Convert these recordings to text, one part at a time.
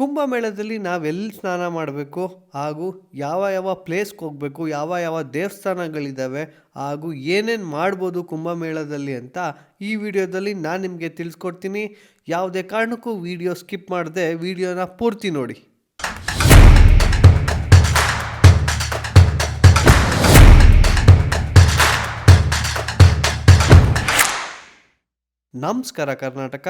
ಕುಂಭಮೇಳದಲ್ಲಿ ನಾವೆಲ್ಲಿ ಸ್ನಾನ ಮಾಡಬೇಕು? ಹಾಗೂ ಯಾವ ಯಾವ ಪ್ಲೇಸ್ಗೆ ಹೋಗಬೇಕು? ಯಾವ ಯಾವ ದೇವಸ್ಥಾನಗಳಿದ್ದಾವೆ? ಹಾಗೂ ಏನೇನು ಮಾಡ್ಬೋದು ಕುಂಭಮೇಳದಲ್ಲಿ ಅಂತ ಈ ವಿಡಿಯೋದಲ್ಲಿ ನಾನು ನಿಮಗೆ ತಿಳಿಸ್ಕೊಡ್ತೀನಿ. ಯಾವುದೇ ಕಾರಣಕ್ಕೂ ವಿಡಿಯೋ ಸ್ಕಿಪ್ ಮಾಡದೆ ವಿಡಿಯೋನ ಪೂರ್ತಿ ನೋಡಿ. ನಮಸ್ಕಾರ ಕರ್ನಾಟಕ.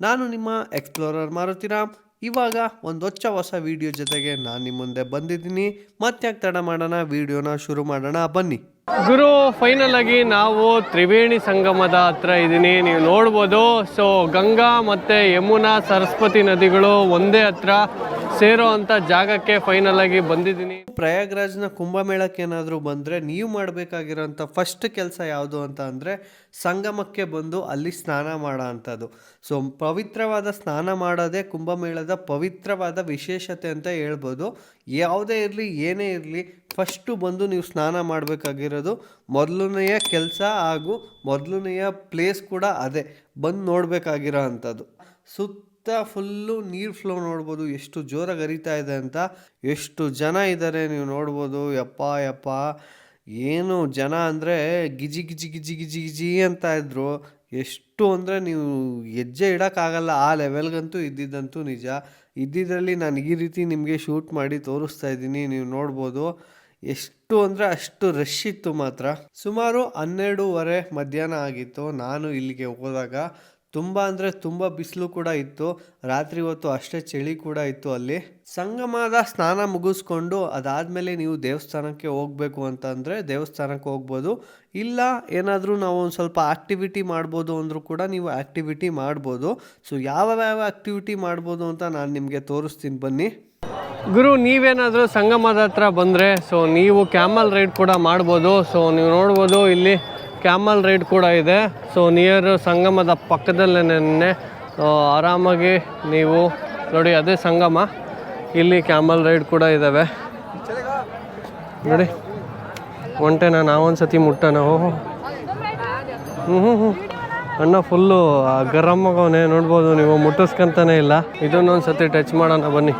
ನಾನು ನಿಮ್ಮ ಎಕ್ಸ್ಪ್ಲೋರರ್ ಮಾರುತಿರಾಮ್ ಇವಾಗ ಒಂದು ಹೊಚ್ಚ ಹೊಸ ವಿಡಿಯೋ ಜೊತೆಗೆ ನಾನು ನಿಮ್ಮ ಮುಂದೆ ಬಂದಿದ್ದೀನಿ. ಮತ್ತೆ ಯಾಕೆ ತಡ ಮಾಡೋಣ ವಿಡಿಯೋನ ಶುರು ಮಾಡೋಣ, ಬನ್ನಿ. ಗುರು ಫೈನಲ್ ಆಗಿ ನಾವು ತ್ರಿವೇಣಿ ಸಂಗಮದ ಹತ್ರ ಇದ್ದೀನಿ. ನೀವು ನೋಡ್ಬೋದು. ಸೊ ಗಂಗಾ ಮತ್ತು ಯಮುನಾ, ಸರಸ್ವತಿ ನದಿಗಳು ಒಂದೇ ಹತ್ರ. ಸೇರೋ ಅಂತ ಜಾಗಕ್ಕೆ ಫೈನಲ್ ಆಗಿ ಬಂದಿದ್ದೀನಿ. ಪ್ರಯಾಗ್ರಾಜ್ನ ಕುಂಭಮೇಳಕ್ಕೆ ಏನಾದರೂ ಬಂದರೆ ನೀವು ಮಾಡಬೇಕಾಗಿರೋಂಥ ಫಸ್ಟ್ ಕೆಲಸ ಯಾವುದು ಅಂತ ಅಂದರೆ ಸಂಗಮಕ್ಕೆ ಬಂದು ಅಲ್ಲಿ ಸ್ನಾನ ಮಾಡೋ ಅಂಥದ್ದು ಸೊ ಪವಿತ್ರವಾದ ಸ್ನಾನ ಮಾಡೋದೇ ಕುಂಭಮೇಳದ ಪವಿತ್ರವಾದ ವಿಶೇಷತೆ ಅಂತ ಹೇಳ್ಬೋದು. ಯಾವುದೇ ಇರಲಿ, ಏನೇ ಇರಲಿ ಫಸ್ಟು ಬಂದು ನೀವು ಸ್ನಾನ ಮಾಡಬೇಕಾಗಿರೋದು ಮೊದಲನೆಯ ಕೆಲಸ ಹಾಗೂ ಮೊದಲನೆಯ ಪ್ಲೇಸ್ ಕೂಡ ಅದೇ. ಬಂದು ನೋಡಬೇಕಾಗಿರೋ ಅಂಥದ್ದು. ಸುತ್ತ ಫುಲ್ಲು ನೀರು ಫ್ಲೋ ನೋಡ್ಬೋದು. ಎಷ್ಟು ಜೋರಾಗಿ ಹರಿತಾ ಇದೆ ಅಂತ ಎಷ್ಟು ಜನ ಇದ್ದಾರೆ ನೀವು ನೋಡ್ಬೋದು. ಯಪ್ಪ ಯಪ್ಪ. ಏನು ಜನ ಅಂದರೆ ಗಿಜಿ ಗಿಜಿ ಗಿಜಿ ಗಿಜಿ ಗಿಜಿ ಅಂತ ಇದ್ರು. ಎಷ್ಟು ಅಂದರೆ ನೀವು ಹೆಜ್ಜೆ ಇಡೋಕ್ಕಾಗಲ್ಲ ಆ ಲೆವೆಲ್ಗಂತೂ ಇದ್ದಿದ್ದಂತೂ ನಿಜ. ಇದ್ದಿದ್ರಲ್ಲಿ ನಾನು ಈ ರೀತಿ ನಿಮಗೆ ಶೂಟ್ ಮಾಡಿ ತೋರಿಸ್ತಾ ಇದ್ದೀನಿ. ನೀವು ನೋಡ್ಬೋದು. ಎಷ್ಟು ಅಂದರೆ ಅಷ್ಟು ರಶ್ ಇತ್ತು ಮಾತ್ರ. ಸುಮಾರು ಹನ್ನೆರಡೂವರೆ ಮಧ್ಯಾಹ್ನ ಆಗಿತ್ತು. ನಾನು ಇಲ್ಲಿಗೆ ಹೋದಾಗ ತುಂಬ ಅಂದರೆ ತುಂಬ ಬಿಸಿಲು ಕೂಡ ಇತ್ತು. ರಾತ್ರಿ ಹೊತ್ತು ಅಷ್ಟೇ ಚಳಿ ಕೂಡ ಇತ್ತು ಅಲ್ಲಿ. ಸಂಗಮದ ಸ್ನಾನ ಮುಗಿಸ್ಕೊಂಡು ಅದಾದಮೇಲೆ ನೀವು ದೇವಸ್ಥಾನಕ್ಕೆ ಹೋಗಬೇಕು ಅಂತಂದರೆ ದೇವಸ್ಥಾನಕ್ಕೆ ಹೋಗ್ಬೋದು. ಇಲ್ಲ ಏನಾದರೂ ನಾವು ಒಂದು ಸ್ವಲ್ಪ ಆ್ಯಕ್ಟಿವಿಟಿ ಮಾಡ್ಬೋದು ಅಂದರೂ ಕೂಡ ನೀವು ಆ್ಯಕ್ಟಿವಿಟಿ ಮಾಡ್ಬೋದು. ಸೊ ಯಾವ ಯಾವ ಆ್ಯಕ್ಟಿವಿಟಿ ಮಾಡ್ಬೋದು ಅಂತ ನಾನು ನಿಮಗೆ ತೋರಿಸ್ತೀನಿ ಬನ್ನಿ. ಗುರು, ನೀವೇನಾದರೂ ಸಂಗಮದ ಹತ್ರ ಬಂದರೆ ಸೊ ನೀವು ಕ್ಯಾಮಲ್ ರೈಡ್ ಕೂಡ ಮಾಡ್ಬೋದು. ಸೊ ನೀವು ನೋಡ್ಬೋದು ಇಲ್ಲಿ ಕ್ಯಾಮಲ್ ರೈಡ್ ಕೂಡ ಇದೆ. ಸೊ ನಿಯರ್ ಸಂಗಮದ ಪಕ್ಕದಲ್ಲೇನೆ ಆರಾಮಾಗಿ ನೀವು ನೋಡಿ, ಅದೇ ಸಂಗಮ. ಇಲ್ಲಿ ಕ್ಯಾಮಲ್ ರೈಡ್ ಕೂಡ ಇದ್ದಾವೆ ನೋಡಿ, ಒಂಟೆನ ನಾವೊಂದು ಸತಿ ಮುಟ್ಟನ. ಓಹೋ. ಹ್ಞೂ ಹ್ಞೂ ಹ್ಞೂ ಅಣ್ಣ ಫುಲ್ಲು ಗರಮ್ಮಗವನೇ ನೋಡ್ಬೋದು ನೀವು ಮುಟ್ಟಿಸ್ಕೊಂತಾನೆ ಇಲ್ಲ. ಇದನ್ನೊಂದು ಸತಿ ಟಚ್ ಮಾಡೋಣ, ಬನ್ನಿ.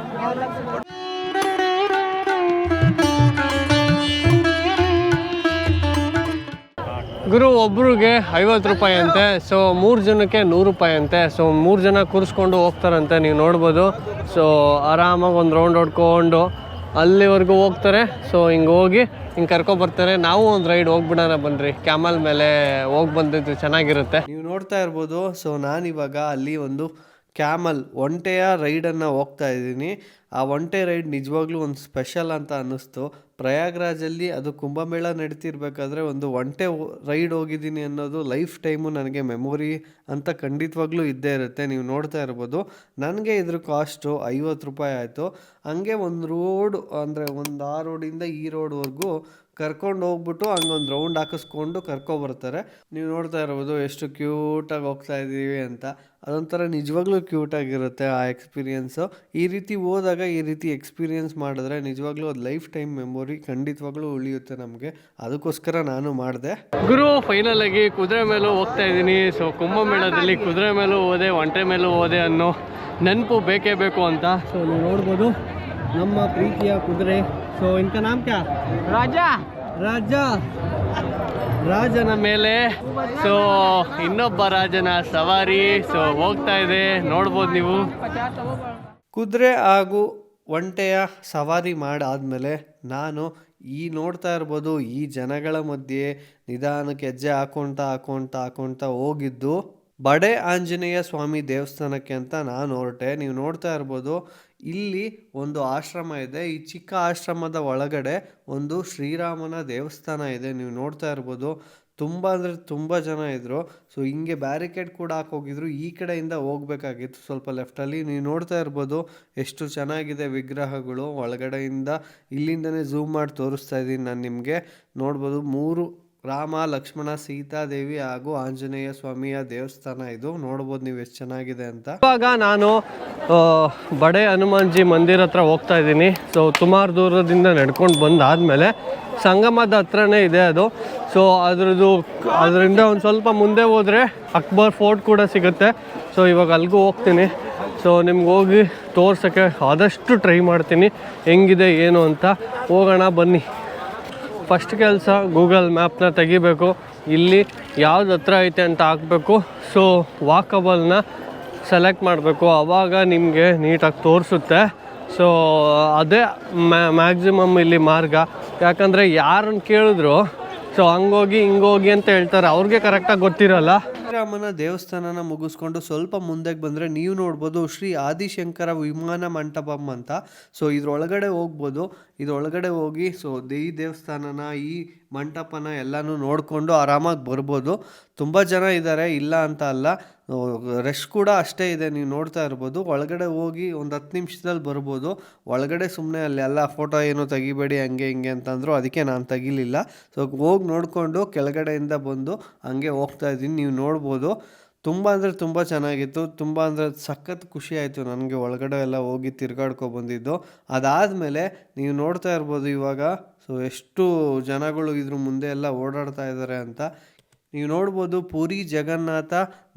ಗುರು ಒಬ್ರಿಗೆ ಐವತ್ತು ರೂಪಾಯಿ ಅಂತೆ ಸೊ ಮೂರು ಜನಕ್ಕೆ ನೂರು ರೂಪಾಯಿ ಅಂತೆ. ಸೊ ಮೂರು ಜನ ಕೂರಿಸ್ಕೊಂಡು ಹೋಗ್ತಾರಂತೆ, ನೀವು ನೋಡ್ಬೋದು. ಸೊ ಆರಾಮಾಗಿ ಒಂದು ರೌಂಡ್ ಹೊಡ್ಕೊಂಡು ಅಲ್ಲಿವರೆಗೂ ಹೋಗ್ತಾರೆ. ಸೊ ಹಿಂಗೆ ಹೋಗಿ ಹಿಂಗೆ ಕರ್ಕೊಬರ್ತಾರೆ ನಾವು ಒಂದು ರೈಡ್ ಹೋಗ್ಬಿಡೋಣ ಬನ್ರಿ. ಕ್ಯಾಮಲ್ ಮೇಲೆ ಹೋಗಿ ಬಂದಿದ್ದು ಚೆನ್ನಾಗಿರುತ್ತೆ. ನೀವು ನೋಡ್ತಾ ಇರ್ಬೋದು ಸೊ ನಾನಿವಾಗ ಅಲ್ಲಿ ಒಂದು ಕ್ಯಾಮಲ್ ಒಂಟೆಯ ರೈಡನ್ನು ಹೋಗ್ತಾ ಇದ್ದೀನಿ. ಆ ಒಂಟೆ ರೈಡ್ ನಿಜವಾಗ್ಲೂ ಒಂದು ಸ್ಪೆಷಲ್ ಅಂತ ಅನ್ನಿಸ್ತು. ಪ್ರಯಾಗ್ರಾಜಲ್ಲಿ ಅದು ಕುಂಭಮೇಳ ನಡೀತಿರ್ಬೇಕಾದ್ರೆ ಒಂದು ಒಂಟೆ ರೈಡ್ ಹೋಗಿದ್ದೀನಿ ಅನ್ನೋದು ಲೈಫ್ ಟೈಮು ನನಗೆ ಮೆಮೊರಿ ಅಂತ ಖಂಡಿತವಾಗ್ಲೂ ಇದ್ದೇ ಇರುತ್ತೆ. ನೀವು ನೋಡ್ತಾ ಇರ್ಬೋದು. ನನಗೆ ಇದ್ರ ಕಾಸ್ಟು ಐವತ್ತು ರೂಪಾಯಿ ಆಯಿತು. ಹಂಗೆ ಒಂದು ರೋಡ್ ಅಂದರೆ ಒಂದು ಆ ರೋಡಿಂದ ಈ ರೋಡ್ವರೆಗೂ ಕರ್ಕೊಂಡು ಹೋಗ್ಬಿಟ್ಟು ಹಂಗೊಂದು ರೌಂಡ್ ಹಾಕಿಸ್ಕೊಂಡು ಕರ್ಕೊಬರ್ತಾರೆ ನೀವು ನೋಡ್ತಾ ಇರ್ಬೋದು ಎಷ್ಟು ಕ್ಯೂಟಾಗಿ ಹೋಗ್ತಾ ಇದ್ದೀವಿ ಅಂತ. ಅದೊಂಥರ ನಿಜವಾಗ್ಲೂ ಕ್ಯೂಟಾಗಿರುತ್ತೆ ಆ ಎಕ್ಸ್ಪೀರಿಯೆನ್ಸು ಈ ರೀತಿ ಹೋದಾಗ ಈ ರೀತಿ ಎಕ್ಸ್ಪೀರಿಯೆನ್ಸ್ ಮಾಡಿದ್ರೆ ನಿಜವಾಗ್ಲೂ ಅದು ಲೈಫ್ ಟೈಮ್ ಮೆಮೊರಿ ಖಂಡಿತವಾಗ್ಲೂ ಉಳಿಯುತ್ತೆ ನಮಗೆ. ಅದಕ್ಕೋಸ್ಕರ ನಾನು ಮಾಡಿದೆ. ಗುರು ಫೈನಲ್ ಆಗಿ ಕುದುರೆ ಮೇಲೂ ಹೋಗ್ತಾ ಇದ್ದೀನಿ. ಸೊ ಕುಂಭಮೇಳದಲ್ಲಿ ಕುದುರೆ ಮೇಲೂ ಹೋದೆ ಒಂಟೆ ಮೇಲೂ ಹೋದೆ ಅನ್ನೋ ನೆನಪು ಬೇಕೇ ಬೇಕು ಅಂತ. ಸೊ ನೀವು ನೋಡ್ಬೋದು ನಮ್ಮ ಪ್ರೀತಿಯ ಕುದುರೆ. ಸೊ ಇಂಥ ನಾಮಕ ಕ್ಯಾ? ರಾಜ. ರಾಜ. ರಾಜನ ಮೇಲೆ. ಸೊ ಇನ್ನೊಬ್ಬ ರಾಜನ ಸವಾರಿ. ಸೊ ಹೋಗ್ತಾ ಇದೆ. ನೋಡ್ಬೋದು ನೀವು. ಕುದುರೆ ಹಾಗೂ ಒಂಟೆಯ ಸವಾರಿ ಮಾಡಾದಮೇಲೆ ನಾನು ಈ ನೋಡ್ತಾ ಇರ್ಬೋದು, ಈ ಜನಗಳ ಮಧ್ಯೆ ನಿಧಾನಕ್ಕೆ ಹೆಜ್ಜೆ ಹಾಕೊಳ್ತಾ ಹಾಕೊಳ್ತಾ ಹಾಕೊಳ್ತಾ ಹೋಗಿದ್ದು ಬಡೆ ಆಂಜನೇಯ ಸ್ವಾಮಿ ದೇವಸ್ಥಾನಕ್ಕೆ ಅಂತ ನಾನು ಹೊರಟೆ. ನೀವು ನೋಡ್ತಾ ಇರ್ಬೋದು ಇಲ್ಲಿ ಒಂದು ಆಶ್ರಮ ಇದೆ. ಈ ಚಿಕ್ಕ ಆಶ್ರಮದ ಒಳಗಡೆ ಒಂದು ಶ್ರೀರಾಮನ ದೇವಸ್ಥಾನ ಇದೆ. ನೀವು ನೋಡ್ತಾ ಇರ್ಬೋದು. ತುಂಬ ಅಂದರೆ ತುಂಬ ಜನ ಇದ್ದರು ಸೊ ಹಿಂಗೆ ಬ್ಯಾರಿಕೇಡ್ ಕೂಡ ಹಾಕೋಗಿದ್ರು ಈ ಕಡೆಯಿಂದ ಹೋಗ್ಬೇಕಾಗಿತ್ತು ಸ್ವಲ್ಪ ಲೆಫ್ಟಲ್ಲಿ ನೀವು ನೋಡ್ತಾ ಇರ್ಬೋದು ಎಷ್ಟು ಚೆನ್ನಾಗಿದೆ ವಿಗ್ರಹಗಳು. ಒಳಗಡೆಯಿಂದ ಇಲ್ಲಿಂದನೇ ಝೂಮ್ ಮಾಡಿ ತೋರಿಸ್ತಾ ಇದ್ದೀನಿ ನಾನು ನಿಮಗೆ. ನೋಡ್ಬೋದು ಮೂರು ರಾಮ, ಲಕ್ಷ್ಮಣ, ಸೀತಾದೇವಿ ಹಾಗೂ ಆಂಜನೇಯ ಸ್ವಾಮಿಯ ದೇವಸ್ಥಾನ. ಇದು ನೋಡ್ಬೋದು ನೀವು ಎಷ್ಟು ಚೆನ್ನಾಗಿದೆ ಅಂತ. ಇವಾಗ ನಾನು ಬಡೇ ಹನುಮಾನ್ಜಿ ಮಂದಿರ ಹತ್ರ ಹೋಗ್ತಾ ಇದ್ದೀನಿ. ಸೊ ಸುಮಾರು ದೂರದಿಂದ ನಡ್ಕೊಂಡು ಬಂದಾದಮೇಲೆ ಸಂಗಮದ ಹತ್ರನೇ ಇದೆ ಅದು. ಸೊ ಅದ್ರದ್ದು ಅದರಿಂದ ಒಂದು ಸ್ವಲ್ಪ ಮುಂದೆ ಹೋದರೆ ಅಕ್ಬರ್ ಫೋರ್ಟ್ ಕೂಡ ಸಿಗುತ್ತೆ. ಸೊ ಇವಾಗ ಅಲ್ಲಿಗೂ ಹೋಗ್ತೀನಿ. ಸೊ ನಿಮ್ಗೆ ಹೋಗಿ ತೋರ್ಸೋಕ್ಕೆ ಆದಷ್ಟು ಟ್ರೈ ಮಾಡ್ತೀನಿ. ಹೆಂಗಿದೆ, ಏನು ಅಂತ. ಹೋಗೋಣ, ಬನ್ನಿ. ಫಸ್ಟ್ ಕೆಲಸ ಗೂಗಲ್ ಮ್ಯಾಪ್ನ ತೆಗಿಬೇಕು. ಇಲ್ಲಿ ಯಾವ್ದು ಹತ್ರ ಐತೆ ಅಂತ ಹಾಕಬೇಕು. ಸೊ ವಾಕಬಲ್ನ ಸೆಲೆಕ್ಟ್ ಮಾಡಬೇಕು. ಆವಾಗ ನಿಮಗೆ ನೀಟಾಗಿ ತೋರಿಸುತ್ತೆ. ಸೊ ಅದೇ ಮ್ಯಾಕ್ಸಿಮಮ್ ಇಲ್ಲಿ ಮಾರ್ಗ. ಯಾಕಂದರೆ ಯಾರನ್ನು ಕೇಳಿದ್ರು ಸೊ ಹಂಗೋಗಿ ಹಿಂಗೋಗಿ ಅಂತ ಹೇಳ್ತಾರೆ. ಅವ್ರಿಗೆ ಕರೆಕ್ಟಾಗಿ ಗೊತ್ತಿರಲ್ಲ. ರಾಮನ ದೇವಸ್ಥಾನನ ಮುಗಿಸ್ಕೊಂಡು ಸ್ವಲ್ಪ ಮುಂದಕ್ಕೆ ಬಂದರೆ ನೀವು ನೋಡ್ಬೋದು ಶ್ರೀ ಆದಿಶಂಕರ ವಿಮಾನ ಮಂಟಪಂ ಅಂತ. ಸೊ ಇದ್ರೊಳಗಡೆ ಹೋಗ್ಬೋದು. ಇದ್ರೊಳಗಡೆ ಹೋಗಿ, ಸೊ ಈ ದೇವಸ್ಥಾನನ, ಈ ಮಂಟಪನ ಎಲ್ಲನೂ ನೋಡಿಕೊಂಡು ಆರಾಮಾಗಿ ಬರ್ಬೋದು. ತುಂಬ ಜನ ಇದ್ದಾರೆ ಇಲ್ಲ ಅಂತ ಅಲ್ಲ. ರಶ್ ಕೂಡ ಅಷ್ಟೇ ಇದೆ, ನೀವು ನೋಡ್ತಾ ಇರ್ಬೋದು. ಒಳಗಡೆ ಹೋಗಿ ಒಂದು ಹತ್ತು ನಿಮಿಷದಲ್ಲಿ ಬರ್ಬೋದು. ಒಳಗಡೆ ಸುಮ್ಮನೆ ಅಲ್ಲಿ ಎಲ್ಲ ಫೋಟೋ ಏನು ತೆಗಿಬೇಡಿ, ಹಂಗೆ ಹಿಂಗೆ ಅಂತಂದ್ರು ಅದಕ್ಕೆ ನಾನು ತೆಗಿಲಿಲ್ಲ. ಸೊ, ಹೋಗಿ ನೋಡಿಕೊಂಡು ಕೆಳಗಡೆಯಿಂದ ಬಂದು ಹಂಗೆ ಹೋಗ್ತಾ ಇದ್ದೀನಿ, ನೀವು ನೋಡ್ಬೋದು. ತುಂಬ ಅಂದರೆ ತುಂಬ ಚೆನ್ನಾಗಿತ್ತು, ತುಂಬ ಅಂದರೆ ಸಖತ್ ಖುಷಿ ಆಯಿತು ನನಗೆ ಒಳಗಡೆ ಎಲ್ಲ ಹೋಗಿ ತಿರ್ಗಾಡ್ಕೊ ಬಂದಿದ್ದು. ಅದಾದಮೇಲೆ ನೀವು ನೋಡ್ತಾ ಇರ್ಬೋದು ಇವಾಗ ಸೊ ಎಷ್ಟು ಜನಗಳು ಇದ್ರ ಮುಂದೆ ಎಲ್ಲ ಓಡಾಡ್ತಾ ಇದ್ದಾರೆ ಅಂತ. ನೀವು ನೋಡ್ಬೋದು ಪುರಿ ಜಗನ್ನಾಥ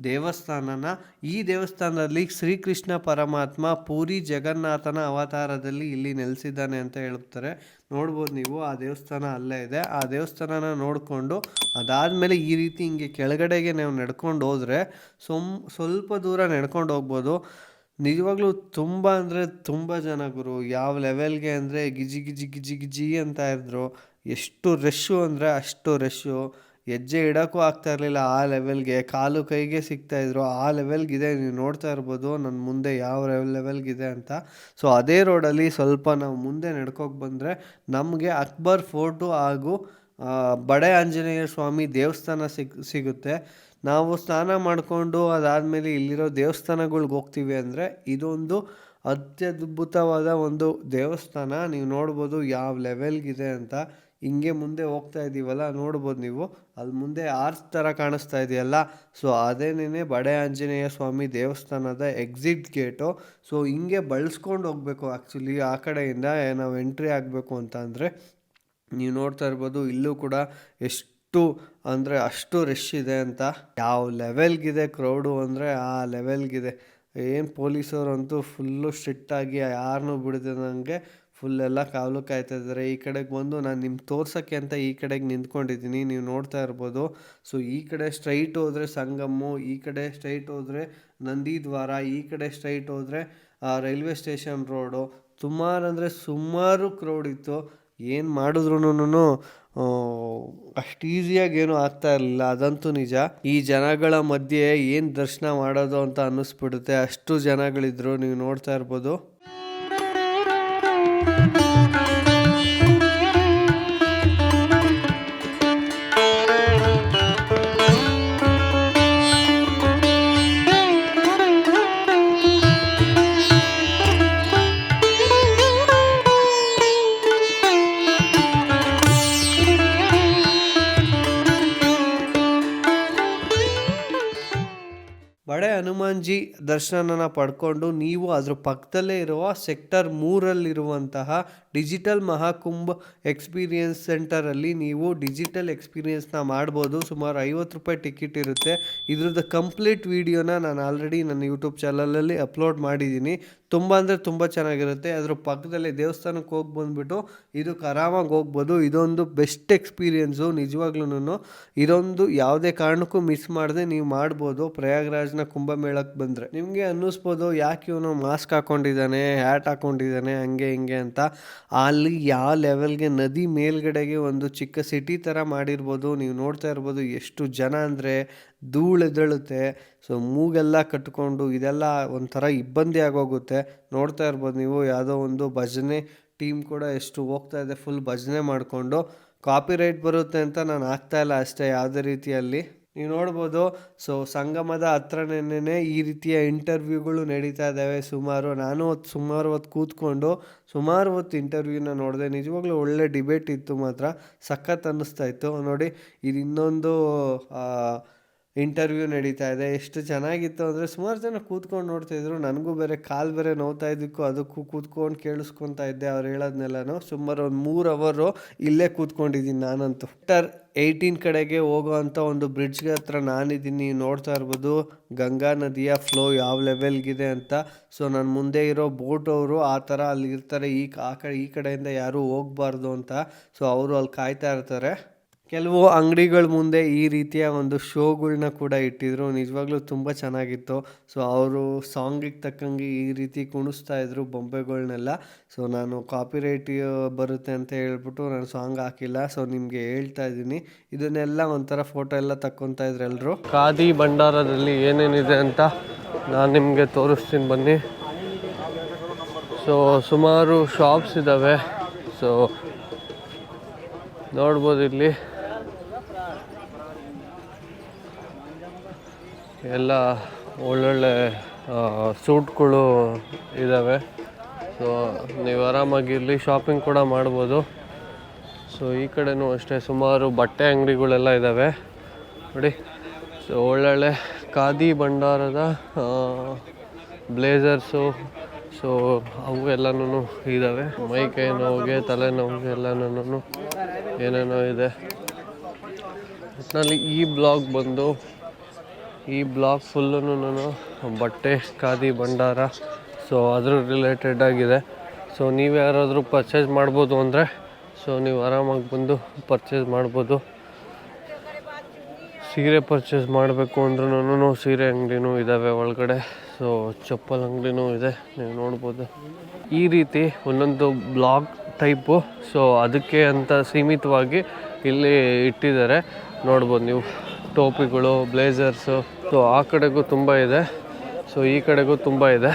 ದೇವಸ್ಥಾನನ. ಈ ದೇವಸ್ಥಾನದಲ್ಲಿ ಶ್ರೀಕೃಷ್ಣ ಪರಮಾತ್ಮ ಪೂರಿ ಜಗನ್ನಾಥನ ಅವತಾರದಲ್ಲಿ ಇಲ್ಲಿ ನೆಲೆಸಿದ್ದಾನೆ ಅಂತ ಹೇಳ್ತಾರೆ ನೋಡ್ಬೋದು ನೀವು ಆ ದೇವಸ್ಥಾನ ಅಲ್ಲೇ ಇದೆ. ಆ ದೇವಸ್ಥಾನನ ನೋಡಿಕೊಂಡು ಅದಾದಮೇಲೆ ಈ ರೀತಿ ಹಿಂಗೆ ಕೆಳಗಡೆಗೆ ನಾವು ನಡ್ಕೊಂಡು ಹೋದರೆ ಸೊಮ್ ಸ್ವಲ್ಪ ದೂರ ನಡ್ಕೊಂಡು ಹೋಗ್ಬೋದು. ನಿಜವಾಗ್ಲೂ ತುಂಬ ಅಂದರೆ ತುಂಬ ಜನ ಗುರು, ಯಾವ ಲೆವೆಲ್ಗೆ ಅಂದರೆ ಗಿಜಿ ಗಿಜಿ ಗಿಜಿ ಗಿಜಿ ಅಂತ ಇದ್ರು. ಎಷ್ಟು ರಶ್ಶು ಅಂದರೆ ಅಷ್ಟು ರಶ್ಶು. ಹೆಜ್ಜೆ ಇಡೋಕ್ಕೂ ಆಗ್ತಾ ಇರಲಿಲ್ಲ ಆ ಲೆವೆಲ್ಗೆ ಕಾಲು ಕೈಗೆ ಸಿಗ್ತಾ ಇದ್ರು. ಆ ಲೆವೆಲ್ಗಿದೆ ನೀವು ನೋಡ್ತಾ ಇರ್ಬೋದು ನನ್ನ ಮುಂದೆ ಯಾವ ಲೆವೆಲ್ಗಿದೆ ಅಂತ. ಸೊ ಅದೇ ರೋಡಲ್ಲಿ ಸ್ವಲ್ಪ ನಾವು ಮುಂದೆ ನಡ್ಕೋಕೆ ಬಂದರೆ ನಮಗೆ ಅಕ್ಬರ್ ಫೋರ್ಟು ಹಾಗೂ ಬಡೇ ಆಂಜನೇಯ ಸ್ವಾಮಿ ದೇವಸ್ಥಾನ ಸಿಗ್, ಸಿಗುತ್ತೆ. ನಾವು ಸ್ನಾನ ಮಾಡಿಕೊಂಡು ಅದಾದಮೇಲೆ ಇಲ್ಲಿರೋ ದೇವಸ್ಥಾನಗಳ್ಗೆ ಹೋಗ್ತೀವಿ ಅಂದರೆ ಇದೊಂದು ಅತ್ಯದ್ಭುತವಾದ ಒಂದು ದೇವಸ್ಥಾನ. ನೀವು ನೋಡ್ಬೋದು ಯಾವ ಲೆವೆಲ್ಗಿದೆ ಅಂತ. ಹಿಂಗೆ ಮುಂದೆ ಹೋಗ್ತಾ ಇದ್ದೀವಲ್ಲ ನೋಡ್ಬೋದು ನೀವು. ಅಲ್ಲಿ ಮುಂದೆ ಆರ್ಚ್ ಥರ ಕಾಣಿಸ್ತಾ ಇದೆಯಲ್ಲ. ಸೊ ಅದೇನೇ ಬಡೆ ಆಂಜನೇಯ ಸ್ವಾಮಿ ದೇವಸ್ಥಾನದ ಎಕ್ಸಿಟ್ ಗೇಟು ಸೊ, ಹಿಂಗೆ ಬಳಸ್ಕೊಂಡು ಹೋಗಬೇಕು ಆ್ಯಕ್ಚುಲಿ ಆ ಕಡೆಯಿಂದ. ನಾವು ಎಂಟ್ರಿ ಆಗಬೇಕು ಅಂತ ಅಂದರೆ, ನೀವು ನೋಡ್ತಾ ಇರ್ಬೋದು, ಇಲ್ಲೂ ಕೂಡ ಎಷ್ಟು ಅಂದರೆ ಅಷ್ಟು ರಶ್ ಇದೆ ಅಂತ. ಯಾವ ಲೆವೆಲ್ಗಿದೆ ಕ್ರೌಡು ಅಂದರೆ ಆ ಲೆವೆಲ್ಗಿದೆ ಏನು ಪೊಲೀಸವ್ರಂತೂ ಫುಲ್ಲು ಸ್ಟ್ರಿಕ್ಟಾಗಿ ಯಾರನ್ನೂ ಬಿಡದೆ ಫುಲ್ ಎಲ್ಲ ಕಾವಲು ಕಾಯ್ತಾ ಇದ್ದಾರೆ ಈ ಕಡೆಗೆ ಬಂದು ನಾನು ನಿಮ್ಗೆ ತೋರ್ಸೋಕ್ಕೆ ಅಂತ ಈ ಕಡೆಗೆ ನಿಂತ್ಕೊಂಡಿದ್ದೀನಿ. ನೀವು ನೋಡ್ತಾ ಇರ್ಬೋದು. ಸೊ ಈ ಕಡೆ ಸ್ಟ್ರೈಟ್ ಹೋದರೆ ಸಂಗಮ್ಮು, ಈ ಕಡೆ ಸ್ಟ್ರೈಟ್ ಹೋದರೆ ನಂದಿದ್ವಾರ, ಈ ಕಡೆ ಸ್ಟ್ರೈಟ್ ಹೋದರೆ ರೈಲ್ವೆ ಸ್ಟೇಷನ್ ರೋಡು. ಸುಮಾರು ಅಂದರೆ ಸುಮಾರು ಕ್ರೌಡ್ ಇತ್ತು. ಏನು ಮಾಡಿದ್ರು ಅಷ್ಟು ಈಸಿಯಾಗಿ ಏನೂ ಆಗ್ತಾ ಇರಲಿಲ್ಲ. ಅದಂತೂ ನಿಜ. ಈ ಜನಗಳ ಮಧ್ಯೆ ಏನು ದರ್ಶನ ಮಾಡೋದು ಅಂತ ಅನ್ನಿಸ್ಬಿಡುತ್ತೆ. ಅಷ್ಟು ಜನಗಳಿದ್ರು. ನೀವು ನೋಡ್ತಾ ಇರ್ಬೋದು. ದರ್ಶನನ ಪಡ್ಕೊಂಡು ನೀವು ಅದ್ರ ಪಕ್ಕದಲ್ಲೇ ಇರುವ ಸೆಕ್ಟರ್ ಮೂರಲ್ಲಿರುವಂತಹ ಡಿಜಿಟಲ್ ಮಹಾಕುಂಭ ಎಕ್ಸ್ಪೀರಿಯನ್ಸ್ ಸೆಂಟರಲ್ಲಿ ನೀವು ಡಿಜಿಟಲ್ ಎಕ್ಸ್ಪೀರಿಯನ್ಸ್ನ ಮಾಡ್ಬೋದು. ಸುಮಾರು ಐವತ್ತು ರೂಪಾಯಿ ಟಿಕೆಟ್ ಇರುತ್ತೆ. ಇದ್ರದ್ದು ಕಂಪ್ಲೀಟ್ ವೀಡಿಯೋನ ನಾನು ಆಲ್ರೆಡಿ ನನ್ನ ಯೂಟ್ಯೂಬ್ ಚಾನಲಲ್ಲಿ ಅಪ್ಲೋಡ್ ಮಾಡಿದ್ದೀನಿ. ತುಂಬ ಅಂದರೆ ತುಂಬ ಚೆನ್ನಾಗಿರುತ್ತೆ. ಅದ್ರ ಪಕ್ಕದಲ್ಲೇ ದೇವಸ್ಥಾನಕ್ಕೆ ಹೋಗಿ ಬಂದುಬಿಟ್ಟು ಇದಕ್ಕೆ ಆರಾಮಾಗಿ ಹೋಗ್ಬೋದು. ಇದೊಂದು ಬೆಸ್ಟ್ ಎಕ್ಸ್ಪೀರಿಯೆನ್ಸು ನಿಜವಾಗ್ಲೂ ಇದೊಂದು ಯಾವುದೇ ಕಾರಣಕ್ಕೂ ಮಿಸ್ ಮಾಡದೆ ನೀವು ಮಾಡ್ಬೋದು. ಪ್ರಯಾಗ್ರಾಜ್ನ ಕುಂಭಮೇಳಕ್ಕೆ ಬಂದರೆ. ನಿಮಗೆ ಅನ್ನಿಸ್ಬೋದು, ಯಾಕೆ ಇವನು ಮಾಸ್ಕ್ ಹಾಕ್ಕೊಂಡಿದ್ದಾನೆ ಹ್ಯಾಟ್ ಹಾಕ್ಕೊಂಡಿದ್ದಾನೆ ಹಂಗೆ ಹಿಂಗೆ ಅಂತ. ಅಲ್ಲಿ ಯಾವ ಲೆವೆಲ್ಗೆ ನದಿ ಮೇಲ್ಗಡೆಗೆ ಒಂದು ಚಿಕ್ಕ ಸಿಟಿ ಥರ ಮಾಡಿರ್ಬೋದು, ನೀವು ನೋಡ್ತಾ ಇರ್ಬೋದು ಎಷ್ಟು ಜನ ಅಂದರೆ ಧೂಳೆದಳುತ್ತೆ ಸೊ ಮೂಗೆಲ್ಲ ಕಟ್ಕೊಂಡು ಇದೆಲ್ಲ ಒಂಥರ ಇಬ್ಬಂದಿ ಆಗೋಗುತ್ತೆ. ನೋಡ್ತಾ ಇರ್ಬೋದು ನೀವು ಯಾವುದೋ ಒಂದು ಭಜನೆ ಟೀಮ್ ಕೂಡ ಎಷ್ಟು ಹೋಗ್ತಾ ಇದೆ ಫುಲ್ ಭಜನೆ ಮಾಡಿಕೊಂಡು. ಕಾಪಿ ರೈಟ್ ಬರುತ್ತೆ ಅಂತ ನಾನು ಆಗ್ತಾ ಇಲ್ಲ ಅಷ್ಟೇ, ಯಾವುದೇ ರೀತಿಯಲ್ಲಿ. ನೀವು ನೋಡ್ಬೋದು. ಸೊ ಸಂಗಮದ ಹತ್ರನೇ ಈ ರೀತಿಯ ಇಂಟರ್ವ್ಯೂಗಳು ನಡೀತಾ ಇದ್ದಾವೆ. ಸುಮಾರು ನಾನು ಹೊತ್ತು ಸುಮಾರು ಹೊತ್ತು ಕೂತ್ಕೊಂಡು, ಸುಮಾರು ಹೊತ್ತು ಇಂಟರ್ವ್ಯೂನ ನೋಡಿದೆ. ನಿಜವಾಗ್ಲೂ ಒಳ್ಳೆ ಡಿಬೇಟ್ ಇತ್ತು ಮಾತ್ರ. ಸಖತ್ ಅನ್ನಿಸ್ತಾ ಇತ್ತು. ನೋಡಿ, ಇದು ಇನ್ನೊಂದು ಇಂಟರ್ವ್ಯೂ ನಡೀತಾ ಇದೆ. ಎಷ್ಟು ಚೆನ್ನಾಗಿತ್ತು ಅಂದರೆ ಸುಮಾರು ಜನ ಕೂತ್ಕೊಂಡು ನೋಡ್ತಾಯಿದ್ರು ನನಗೂ ಬೇರೆ ಕಾಲು ಬೇರೆ ನೋವ್ತಾ ಅದಕ್ಕೂ ಕೂತ್ಕೊಂಡು ಕೇಳಿಸ್ಕೊತಾ ಇದ್ದೆ ಅವ್ರು ಹೇಳೋದ್ನೆಲ್ಲನೂ. ಸುಮಾರು ಒಂದು ಮೂರು ಅವರು ಇಲ್ಲೇ ಕೂತ್ಕೊಂಡಿದ್ದೀನಿ ನಾನಂತೂ. ಟರ್ ಏಯ್ಟೀನ್ ಕಡೆಗೆ ಹೋಗೋವಂಥ ಒಂದು ಬ್ರಿಡ್ಜ್ಗೆ ಹತ್ರ ನಾನಿದ್ದೀನಿ. ನೋಡ್ತಾ ಇರ್ಬೋದು, ಗಂಗಾ ನದಿಯ ಫ್ಲೋ ಯಾವ ಲೆವೆಲ್ಗಿದೆ ಅಂತ. ಸೊ ನನ್ನ ಮುಂದೆ ಇರೋ ಬೋಟ್ ಅವರು ಆ ಥರ ಅಲ್ಲಿ ಇರ್ತಾರೆ. ಈ ಆ ಕಡೆ ಈ ಕಡೆಯಿಂದ ಯಾರೂ ಹೋಗಬಾರ್ದು ಅಂತ. ಸೊ ಅವರು ಅಲ್ಲಿ ಕಾಯ್ತಾ ಇರ್ತಾರೆ. ಕೆಲವು ಅಂಗಡಿಗಳ ಮುಂದೆ ಈ ರೀತಿಯ ಒಂದು ಶೋಗಳನ್ನ ಕೂಡ ಇಟ್ಟಿದ್ರು. ನಿಜವಾಗ್ಲೂ ತುಂಬ ಚೆನ್ನಾಗಿತ್ತು. ಸೊ, ಅವರು ಸಾಂಗಿಗೆ ತಕ್ಕಂಗೆ ಈ ರೀತಿ ಕುಣಿಸ್ತಾ ಇದ್ರು ಬೊಂಬೆಗಳನ್ನೆಲ್ಲ ಸೊ, ನಾನು ಕಾಪಿರೈಟ್ ಬರುತ್ತೆ ಅಂತ ಹೇಳ್ಬಿಟ್ಟು ನಾನು ಸಾಂಗ್ ಹಾಕಿಲ್ಲ. ಸೊ, ನಿಮಗೆ ಹೇಳ್ತಾ ಇದ್ದೀನಿ. ಇದನ್ನೆಲ್ಲ ಒಂಥರ ಫೋಟೋ ಎಲ್ಲ ತಕ್ಕೊತಾ ಇದ್ರು ಎಲ್ಲರೂ ಖಾದಿ ಭಂಡಾರದಲ್ಲಿ ಏನೇನಿದೆ ಅಂತ ನಾನು ನಿಮಗೆ ತೋರಿಸ್ತೀನಿ ಬನ್ನಿ. ಸೊ, ಸುಮಾರು ಶಾಪ್ಸ್ ಇದ್ದಾವೆ ಸೊ, ನೋಡ್ಬೋದು ಇಲ್ಲಿ. ಎಲ್ಲ ಒಳ್ಳೊಳ್ಳೆ ಸೂಟ್ಗಳು ಇದ್ದಾವೆ ಸೊ ನೀವು ಆರಾಮಾಗಿರಲಿ ಶಾಪಿಂಗ್ ಕೂಡ ಮಾಡ್ಬೋದು. ಸೊ ಈ ಕಡೆನೂ ಅಷ್ಟೇ, ಸುಮಾರು ಬಟ್ಟೆ ಅಂಗಡಿಗಳೆಲ್ಲ ಇದ್ದಾವೆ ನೋಡಿ ಸೊ ಒಳ್ಳೊಳ್ಳೆ ಖಾದಿ ಭಂಡಾರದ ಬ್ಲೇಸರ್ಸು ಸೊ ಅವು ಎಲ್ಲನೂ ಇದ್ದಾವೆ ಮೈ ಕೈ ನೋವಿಗೆ ತಲೆನೋವಿಗೆ ಎಲ್ಲನೂ ಏನೇನೋ ಇದೆ. ಒಟ್ಟಿನಲ್ಲಿ ಈ ಬ್ಲಾಗ್ ಬಂದು ಈ ಬ್ಲಾಗ್ ಫುಲ್ಲೂ ಬಟ್ಟೆ, ಖಾದಿ, ಭಂಡಾರ ಸೊ ಅದ್ರ ರಿಲೇಟೆಡ್ ಆಗಿದೆ. ಸೊ ನೀವು ಯಾರಾದರೂ ಪರ್ಚೇಸ್ ಮಾಡ್ಬೋದು ಅಂದರೆ ಸೊ ನೀವು ಆರಾಮಾಗಿ ಬಂದು ಪರ್ಚೇಸ್ ಮಾಡ್ಬೋದು. ಸೀರೆ ಪರ್ಚೇಸ್ ಮಾಡಬೇಕು ಅಂದ್ರೂ ಸೀರೆ ಅಂಗಡಿನೂ ಇದ್ದಾವೆ ಒಳಗಡೆ. ಸೊ ಚಪ್ಪಲ್ ಅಂಗಡಿನೂ ಇದೆ, ನೀವು ನೋಡ್ಬೋದು. ಈ ರೀತಿ ಒಂದೊಂದು ಬ್ಲಾಗ್ ಟೈಪು ಸೊ ಅದಕ್ಕೆ ಅಂತ ಸೀಮಿತವಾಗಿ ಇಲ್ಲಿ ಇಟ್ಟಿದ್ದಾರೆ. ನೋಡ್ಬೋದು ನೀವು. ಟೋಪಿಗಳು ಬ್ಲೇಸರ್ಸು ಸೊ ಆ ಕಡೆಗೂ ತುಂಬ ಇದೆ. ಸೊ ಈ ಕಡೆಗೂ ತುಂಬ ಇದೆ.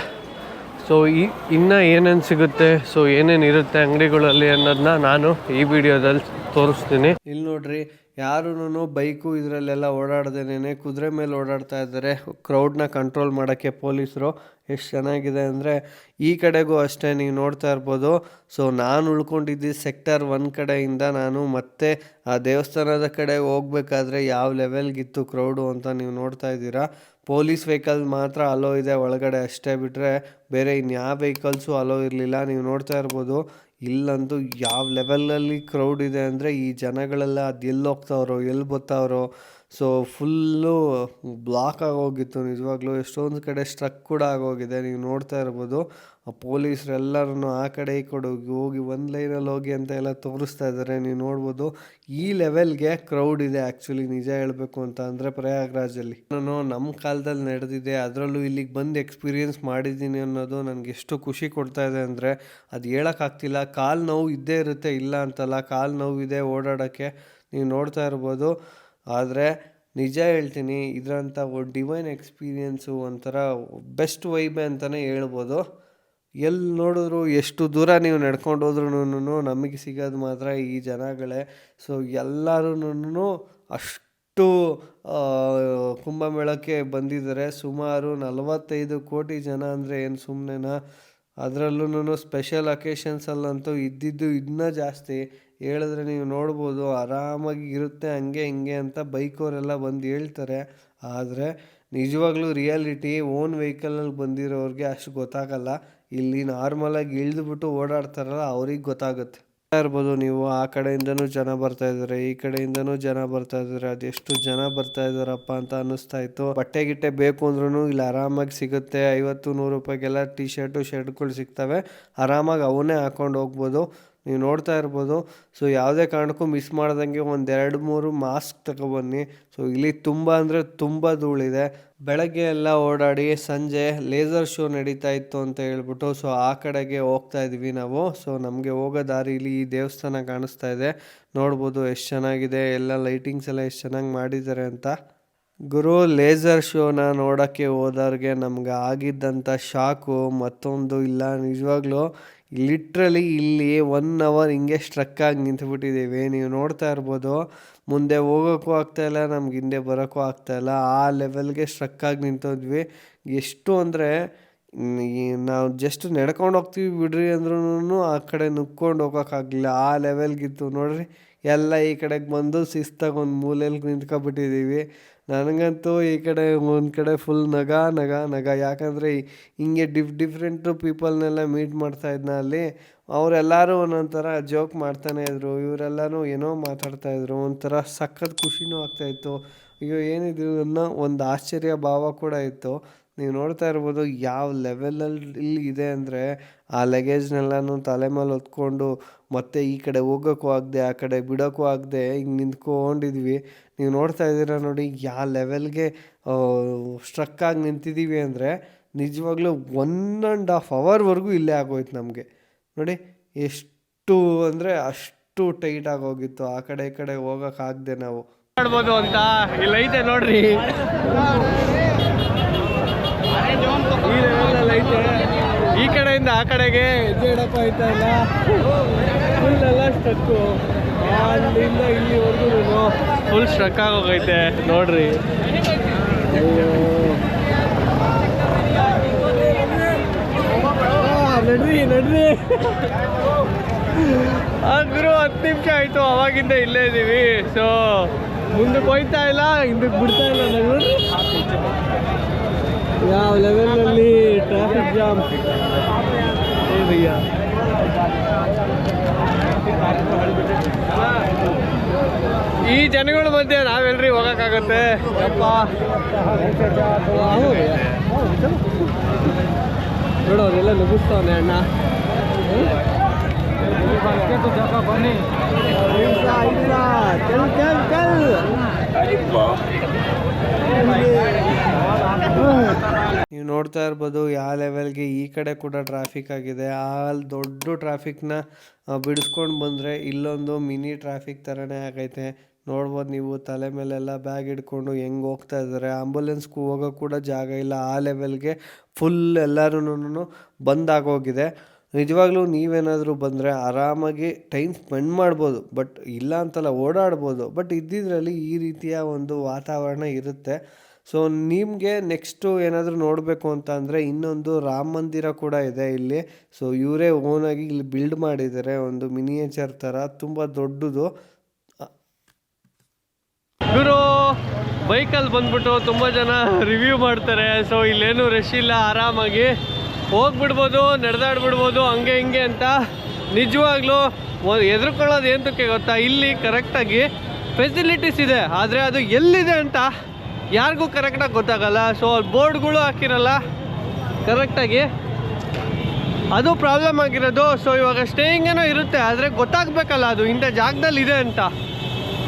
ಸೊ ಈ, ಇನ್ನು ಏನೇನು ಸಿಗುತ್ತೆ ಸೊ ಏನೇನು ಇರುತ್ತೆ ಅಂಗಡಿಗಳಲ್ಲಿ ಅನ್ನೋದನ್ನ ನಾನು ಈ ವಿಡಿಯೋದಲ್ಲಿ ತೋರಿಸ್ತೀನಿ. ಇಲ್ಲಿ ನೋಡ್ರಿ ಯಾರೂ ಬೈಕು ಇದರಲ್ಲೆಲ್ಲ ಓಡಾಡ್ದೇನೆ ಕುದುರೆ ಮೇಲೆ ಓಡಾಡ್ತಾ ಇದ್ದಾರೆ. ಕ್ರೌಡ್ನ ಕಂಟ್ರೋಲ್ ಮಾಡೋಕ್ಕೆ ಪೊಲೀಸರು ಎಷ್ಟು ಚೆನ್ನಾಗಿದೆ ಅಂದರೆ ಈ ಕಡೆಗೂ ಅಷ್ಟೇ ನೀವು ನೋಡ್ತಾ ಇರ್ಬೋದು. ಸೊ ನಾನು ಉಳ್ಕೊಂಡಿದ್ದು ಸೆಕ್ಟರ್ ಒನ್ ಕಡೆಯಿಂದ ನಾನು ಮತ್ತೆ ಆ ದೇವಸ್ಥಾನದ ಕಡೆ ಹೋಗ್ಬೇಕಾದ್ರೆ ಯಾವ ಲೆವೆಲ್ಗಿತ್ತು ಕ್ರೌಡು ಅಂತ ನೀವು ನೋಡ್ತಾ ಇದ್ದೀರಾ. ಪೊಲೀಸ್ ವೆಹಿಕಲ್ ಮಾತ್ರ ಅಲೋ ಇದೆ ಒಳಗಡೆ ಅಷ್ಟೇ ಬಿಟ್ಟರೆ ಬೇರೆ ಇನ್ಯಾವ ವೆಹಿಕಲ್ಸು ಅಲೋ ಇರಲಿಲ್ಲ. ನೀವು ನೋಡ್ತಾ ಇರ್ಬೋದು. ಇಲ್ಲಂತೂ ಯಾವ ಲೆವೆಲಲ್ಲಿ ಕ್ರೌಡ್ ಇದೆ ಅಂದರೆ ಈ ಜನಗಳೆಲ್ಲ ಅದು ಎಲ್ಲಿ ಹೋಗ್ತಾವ್ರೋ, ಎಲ್ಲಿ ಬರ್ತಾವ್ರೋ ಸೊ ಫುಲ್ಲು ಬ್ಲಾಕ್ ಆಗೋಗಿತ್ತು ನಿಜವಾಗ್ಲೂ. ಎಷ್ಟೊಂದು ಕಡೆ ಸ್ಟ್ರಕ್ ಕೂಡ ಆಗೋಗಿದೆ. ನೀವು ನೋಡ್ತಾ ಇರ್ಬೋದು. ಆ ಪೊಲೀಸರೆಲ್ಲರೂ ಆ ಕಡೆ ಈ ಕಡೆ ಹೋಗಿ ಹೋಗಿ ಒಂದು ಲೈನಲ್ಲಿ ಹೋಗಿ ಅಂತ ಎಲ್ಲ ತೋರಿಸ್ತಾ ಇದ್ದಾರೆ. ನೀವು ನೋಡ್ಬೋದು, ಈ ಲೆವೆಲ್ಗೆ ಕ್ರೌಡ್ ಇದೆ ಆ್ಯಕ್ಚುಲಿ ನಿಜ ಹೇಳಬೇಕು ಅಂತ ಅಂದರೆ ಪ್ರಯಾಗ್ರಾಜಲ್ಲಿ. ನಾನು ನಮ್ಮ ಕಾಲದಲ್ಲಿ ನಡೆದಿದೆ, ಅದರಲ್ಲೂ ಇಲ್ಲಿಗೆ ಬಂದು ಎಕ್ಸ್ಪೀರಿಯೆನ್ಸ್ ಮಾಡಿದ್ದೀನಿ ಅನ್ನೋದು ನನಗೆ ಎಷ್ಟು ಖುಷಿ ಕೊಡ್ತಾ ಇದೆ ಅಂದರೆ, ಅದು ಹೇಳೋಕ್ಕಾಗ್ತಿಲ್ಲ ಕಾಲು ನೋವು ಇದ್ದೇ ಇರುತ್ತೆ, ಇಲ್ಲ ಅಂತಲ್ಲ, ಕಾಲು ನೋವಿದೆ ಓಡಾಡೋಕ್ಕೆ, ನೀವು ನೋಡ್ತಾ ಇರ್ಬೋದು. ಆದರೆ ನಿಜ ಹೇಳ್ತೀನಿ ಇದರಂಥ ಡಿವೈನ್ ಎಕ್ಸ್ಪೀರಿಯೆನ್ಸು ಒಂಥರ ಬೆಸ್ಟ್ ವೈಬೆ ಅಂತಲೇ ಹೇಳ್ಬೋದು. ಎಲ್ಲಿ ನೋಡಿದ್ರು ಎಷ್ಟು ದೂರ ನೀವು ನಡ್ಕೊಂಡು ಹೋದ್ರೂ ನಮಗೆ ಸಿಗೋದು ಮಾತ್ರ ಈ ಜನಗಳೇ. ಸೊ ಎಲ್ಲರೂ ಅಷ್ಟು ಕುಂಭಮೇಳಕ್ಕೆ ಬಂದಿದ್ದಾರೆ. ಸುಮಾರು ನಲವತ್ತೈದು ಕೋಟಿ ಜನ ಅಂದರೆ ಏನು ಸುಮ್ಮನೆನಾ ಅದರಲ್ಲೂ ಸ್ಪೆಷಲ್ ಅಕೇಶನ್ಸಲ್ಲಂತೂ ಇದ್ದಿದ್ದು ಇನ್ನೂ ಜಾಸ್ತಿ. ಹೇಳಿದ್ರೆ ನೀವು ನೋಡ್ಬೋದು, ಆರಾಮಾಗಿ ಇರುತ್ತೆ, ಹಂಗೆ ಹಿಂಗೆ ಅಂತ ಬೈಕವರೆಲ್ಲ ಬಂದು ಹೇಳ್ತಾರೆ. ಆದರೆ ನಿಜವಾಗ್ಲೂ ರಿಯಾಲಿಟಿ ಓನ್ ವೆಹಿಕಲಲ್ಲಿ ಬಂದಿರೋರಿಗೆ ಅಷ್ಟು ಗೊತ್ತಾಗಲ್ಲ. ಇಲ್ಲಿ ನಾರ್ಮಲಾಗಿ ಇಳಿದುಬಿಟ್ಟು ಓಡಾಡ್ತಾರಲ್ಲ, ಅವ್ರಿಗೆ ಗೊತ್ತಾಗುತ್ತೆ. ಇರ್ಬೋದು ನೀವು ಆ ಕಡೆಯಿಂದನೂ ಜನ ಬರ್ತಾ ಇದ್ದಾರೆ ಈ ಕಡೆಯಿಂದನೂ ಜನ ಬರ್ತಾ ಇದ್ದಾರೆ ಅದೆಷ್ಟು ಜನ ಬರ್ತಾ ಇದ್ದಾರಪ್ಪ ಅಂತ ಅನ್ನಿಸ್ತಾ ಇತ್ತು. ಬಟ್ಟೆ ಗಿಟ್ಟೆ ಬೇಕು ಅಂದ್ರೂ ಇಲ್ಲಿ ಆರಾಮಾಗಿ ಸಿಗುತ್ತೆ. ಐವತ್ತು ನೂರು ರೂಪಾಯಿಗೆಲ್ಲ ಟಿ ಶರ್ಟು ಶರ್ಟ್ಗಳು ಸಿಗ್ತವೆ. ಆರಾಮಾಗಿ ಅವನ್ನೇ ಹಾಕೊಂಡು ಹೋಗ್ಬೋದು. ನೀವು ನೋಡ್ತಾ ಇರ್ಬೋದು. ಸೊ ಯಾವುದೇ ಕಾರಣಕ್ಕೂ ಮಿಸ್ ಮಾಡ್ದಂಗೆ ಒಂದು ಎರಡು, ಮೂರು ಮಾಸ್ಕ್ ತಗೊಬನ್ನಿ. ಸೊ ಇಲ್ಲಿ ತುಂಬ ಅಂದರೆ ತುಂಬ ಧೂಳಿದೆ. ಬೆಳಗ್ಗೆ ಎಲ್ಲ ಓಡಾಡಿ ಸಂಜೆ ಲೇಸರ್ ಶೋ ನಡೀತಾ ಇತ್ತು ಅಂತ ಹೇಳ್ಬಿಟ್ಟು ಸೊ ಆ ಕಡೆಗೆ ಹೋಗ್ತಾ ಇದ್ವಿ ನಾವು. ಸೊ ನಮಗೆ ಹೋಗೋ ದಾರಿಲಿ ಈ ದೇವಸ್ಥಾನ ಕಾಣಿಸ್ತಾ ಇದೆ. ನೋಡ್ಬೋದು ಎಷ್ಟು ಚೆನ್ನಾಗಿದೆ, ಎಲ್ಲ ಲೈಟಿಂಗ್ಸ್ ಎಲ್ಲ ಎಷ್ಟು ಚೆನ್ನಾಗಿ ಮಾಡಿದ್ದಾರೆ ಅಂತ. ಗುರು ಲೇಸರ್ ಶೋನ ನೋಡೋಕ್ಕೆ ಹೋದವ್ರಿಗೆ ನಮ್ಗೆ ಆಗಿದ್ದಂಥ ಶಾಕು ಮತ್ತೊಂದು ಇಲ್ಲ ನಿಜವಾಗ್ಲೂ. ಲಿಟ್ರಲಿ ಇಲ್ಲಿ ಒನ್ ಅವರ್ ಹಿಂಗೆ ಸ್ಟ್ರಕ್ ಆಗಿ ನಿಂತುಬಿಟ್ಟಿದ್ದೀವಿ. ನೀವು ನೋಡ್ತಾ ಇರ್ಬೋದು, ಮುಂದೆ ಹೋಗೋಕ್ಕೂ ಆಗ್ತಾಯಿಲ್ಲ ನಮ್ಗೆ ಹಿಂದೆ ಬರೋಕ್ಕೂ ಆಗ್ತಾಯಿಲ್ಲ ಆ ಲೆವೆಲ್ಗೆ ಸ್ಟ್ರಕ್ ಆಗಿ ನಿಂತೋದ್ವಿ. ಎಷ್ಟು ಅಂದರೆ ನಾವು ಜಸ್ಟ್ ನಡ್ಕೊಂಡು ಹೋಗ್ತೀವಿ ಬಿಡ್ರಿ ಅಂದ್ರೂ ಆ ಕಡೆ ನುಕ್ಕೊಂಡು ಹೋಗೋಕ್ಕಾಗಲಿಲ್ಲ ಆ ಲೆವೆಲ್ಗಿತ್ತು ನೋಡ್ರಿ, ಎಲ್ಲ ಈ ಕಡೆಗೆ ಬಂದು ಶಿಸ್ತಾಗಿ ಒಂದು ಮೂಲೆಯಲ್ಲಿ ನಿಂತ್ಕೊಬಿಟ್ಟಿದ್ದೀವಿ. ನನಗಂತೂ ಈ ಕಡೆ, ಒಂದು ಕಡೆ ಫುಲ್ ನಗ ನಗ ನಗ. ಯಾಕಂದರೆ, ಹಿಂಗೆ ಡಿಫ್ ಡಿಫ್ರೆಂಟು ಪೀಪಲ್ನೆಲ್ಲ ಮೀಟ್ ಮಾಡ್ತಾ ಇದ್ನ ಅಲ್ಲಿ. ಅವರೆಲ್ಲರೂ ಒಂದೊಂಥರ ಜೋಕ್ ಮಾಡ್ತಾನೆ ಇದ್ರು. ಇವರೆಲ್ಲರೂ ಏನೋ ಮಾತಾಡ್ತಾ ಇದ್ರು. ಒಂಥರ ಸಖತ್ ಖುಷಿನೂ ಆಗ್ತಾಯಿತ್ತು ಅಯ್ಯೋ, ಏನಿದು ಅನ್ನೋ ಒಂದು ಆಶ್ಚರ್ಯ ಭಾವ ಕೂಡ ಇತ್ತು. ನೀವು ನೋಡ್ತಾ ಇರ್ಬೋದು ಯಾವ ಲೆವೆಲಲ್ಲಿ ಇದೆ ಅಂದರೆ ಆ ಲಗೇಜ್ನೆಲ್ಲನೂ ತಲೆ ಮೇಲೆ ಹೊತ್ಕೊಂಡು ಮತ್ತೆ ಈ ಕಡೆ ಹೋಗೋಕ್ಕೂ ಆಗದೆ, ಆ ಕಡೆ ಬಿಡೋಕ್ಕೂ ಆಗದೆ ಹಿಂಗೆ ನಿಂತ್ಕೊಂಡಿದ್ವಿ. ನೀವು ನೋಡ್ತಾ ಇದ್ದೀರಾ ನೋಡಿ ಯಾವ ಲೆವೆಲ್ಗೆ ಸ್ಟ್ರಕ್ ಆಗಿ ನಿಂತಿದ್ದೀವಿ ಅಂದರೆ ನಿಜವಾಗ್ಲೂ ಒನ್ ಆ್ಯಂಡ್ ಹಾಫ್ ಅವರ್ವರೆಗೂ ಇಲ್ಲೇ ಆಗೋಯ್ತು ನಮಗೆ. ನೋಡಿ ಎಷ್ಟು ಅಂದರೆ ಅಷ್ಟು ಟೈಟ್ ಆಗೋಗಿತ್ತು ಆ ಕಡೆ ಈ ಕಡೆ ಹೋಗೋಕ್ಕಾಗದೆ ನಾವು. ಮಾಡ್ಬೋದು ಅಂತ. ಇಲ್ಲೈತೆ ನೋಡ್ರಿ. ಈ ಐತೆ. ಈ ಕಡೆಯಿಂದ ಆ ಕಡೆಗೆ ಹೆಜ್ಜೆ ಇಡಪ್ಪ ಆಯ್ತಾ ಇಲ್ಲ ಫುಲ್ ಎಲ್ಲ ಸ್ಟ್ರಕ್ಕು ಅಲ್ಲಿಂದ ಇಲ್ಲಿವರೆಗೂ ಫುಲ್ ಸ್ಟ್ರಕ್ ಆಗೋಗೈತೆ, ನೋಡ್ರಿ. ಅಯ್ಯೋ. ನಡ್ರಿ ನಡ್ರಿ. ಅಂದ್ರು ಹತ್ತು ನಿಮಿಷ ಆಯ್ತು, ಅವಾಗಿಂದ ಇಲ್ಲೇ ಇದೀವಿ. ಸೊ ಮುಂದಕ್ಕೆ ಹೋಯ್ತಾ ಇಲ್ಲ, ಹಿಂದಕ್ಕೆ ಬಿಡ್ತಾ ಇಲ್ಲ ಬೆಂಗಳೂರು ಯಾವ ಲೆವೆಲಲ್ಲಿ ಟ್ರಾಫಿಕ್ ಜಾಮ್ ಈ ಜನಗಳ ಮಧ್ಯೆ ನಾವೆಲ್ರಿ ಹೋಗಕ್ಕಾಗತ್ತೆ? ನೋಡು ಅವರೆಲ್ಲ ನುಗ್ಗಿಸ್ತಾವನೆ ಅಣ್ಣ. ಬನ್ನಿ ನೀವು ನೋಡ್ತಾ ಇರ್ಬೋದು ಯಾವ ಲೆವೆಲ್ಗೆ ಈ ಕಡೆ ಕೂಡ ಟ್ರಾಫಿಕ್ ಆಗಿದೆ. ಆ ದೊಡ್ಡ ಟ್ರಾಫಿಕ್ನ ಬಿಡಿಸ್ಕೊಂಡು ಬಂದರೆ ಇಲ್ಲೊಂದು ಮಿನಿ ಟ್ರಾಫಿಕ್ ಥರನೇ ಆಗೈತೆ. ನೋಡ್ಬೋದು ನೀವು, ತಲೆ ಮೇಲೆಲ್ಲ ಬ್ಯಾಗ್ ಹಿಡ್ಕೊಂಡು ಹೆಂಗೆ ಹೋಗ್ತಾ ಇದ್ದಾರೆ. ಆಂಬುಲೆನ್ಸ್ಗೂ ಹೋಗೋ ಕೂಡ ಜಾಗ ಇಲ್ಲ. ಆ ಲೆವೆಲ್ಗೆ ಫುಲ್ ಎಲ್ಲರೂ ಬಂದಾಗೋಗಿದೆ ನಿಜವಾಗ್ಲೂ ನೀವೇನಾದರೂ ಬಂದರೆ ಆರಾಮಾಗಿ ಟೈಮ್ ಸ್ಪೆಂಡ್ ಮಾಡ್ಬೋದು. ಬಟ್ ಇಲ್ಲ ಅಂತಲ್ಲ ಓಡಾಡ್ಬೋದು. ಬಟ್ ಇದ್ದಿದ್ರಲ್ಲಿ ಈ ರೀತಿಯ ಒಂದು ವಾತಾವರಣ ಇರುತ್ತೆ. ಸೊ ನಿಮಗೆ ನೆಕ್ಸ್ಟು ಏನಾದರೂ ನೋಡಬೇಕು ಅಂತ ಅಂದರೆ ಇನ್ನೊಂದು ರಾಮ ಮಂದಿರ ಕೂಡ ಇದೆ ಇಲ್ಲಿ. ಸೊ ಇವರೇ ಓನಾಗಿ ಇಲ್ಲಿ ಬಿಲ್ಡ್ ಮಾಡಿದ್ದಾರೆ. ಒಂದು ಮಿನಿಯೇಚರ್ ಥರ ತುಂಬ ದೊಡ್ಡದು. ಇವರು ಬೈಕಲ್ಲಿ ಬಂದ್ಬಿಟ್ಟು ತುಂಬ ಜನ ರಿವ್ಯೂ ಮಾಡ್ತಾರೆ. ಸೊ ಇಲ್ಲೇನು ರಶ್ ಇಲ್ಲ, ಆರಾಮಾಗಿ ಹೋಗ್ಬಿಡ್ಬೋದು, ನಡೆದಾಡ್ಬಿಡ್ಬೋದು, ಹಂಗೆ ಹಿಂಗೆ ಅಂತ. ನಿಜವಾಗ್ಲೂ ಎದುರುಕೊಳ್ಳೋದು ಏನಕ್ಕೆ ಗೊತ್ತಾ? ಇಲ್ಲಿ ಕರೆಕ್ಟಾಗಿ ಫೆಸಿಲಿಟೀಸ್ ಇದೆ. ಆದರೆ ಅದು ಎಲ್ಲಿದೆ ಅಂತ ಯಾರಿಗೂ ಕರೆಕ್ಟಾಗಿ ಗೊತ್ತಾಗಲ್ಲ. ಸೊ ಬೋರ್ಡ್ಗಳು ಹಾಕಿರಲ್ಲ. ಕರೆಕ್ಟಾಗಿ ಅದು ಪ್ರಾಬ್ಲಮ್ ಆಗಿರೋದು. ಸೊ ಇವಾಗ ಸ್ಟೇಯಿಂಗ್ ಏನೋ ಇರುತ್ತೆ. ಆದರೆ ಗೊತ್ತಾಗಬೇಕಲ್ಲ ಅದು. ಇಂಥ ಜಾಗದಲ್ಲಿ ಇದೆ ಅಂತ.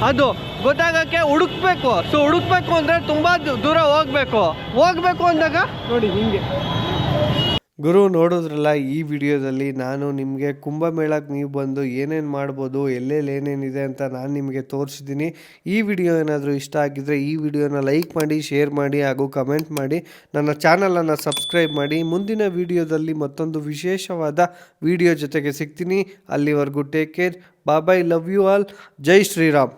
ಅದು ಗೊತ್ತಾಗೋಕ್ಕೆ ಹುಡುಕ್ಬೇಕು. ಸೊ ಹುಡುಕ್ಬೇಕು ಅಂದರೆ ತುಂಬ ದೂರ ಹೋಗ್ಬೇಕು. ಹೋಗ್ಬೇಕು ಅಂದಾಗ ನೋಡಿ, ಹಿಂಗೆ. ಗುರು ನೋಡಿದ್ರಲ್ಲ, ಈ ವಿಡಿಯೋದಲ್ಲಿ ನಾನು ನಿಮಗೆ ಕುಂಭಮೇಳಕ್ಕೆ ನೀವು ಬಂದು ಏನೇನು ಮಾಡ್ಬೋದು, ಎಲ್ಲೆಲ್ಲಿ ಏನೇನಿದೆ ಅಂತ ನಾನು ನಿಮಗೆ ತೋರಿಸಿದ್ದೀನಿ. ಈ ವಿಡಿಯೋ ಏನಾದರೂ ಇಷ್ಟ ಆಗಿದ್ದರೆ ಈ ವಿಡಿಯೋನ ಲೈಕ್ ಮಾಡಿ, ಶೇರ್ ಮಾಡಿ ಹಾಗೂ ಕಮೆಂಟ್ ಮಾಡಿ. ನನ್ನ ಚಾನಲನ್ನು ಸಬ್ಸ್ಕ್ರೈಬ್ ಮಾಡಿ. ಮುಂದಿನ ವಿಡಿಯೋದಲ್ಲಿ ಮತ್ತೊಂದು ವಿಶೇಷವಾದ ವಿಡಿಯೋ ಜೊತೆಗೆ ಸಿಗ್ತೀನಿ. ಅಲ್ಲಿವರೆಗೂ take care bye bye love you all Jai Shriram.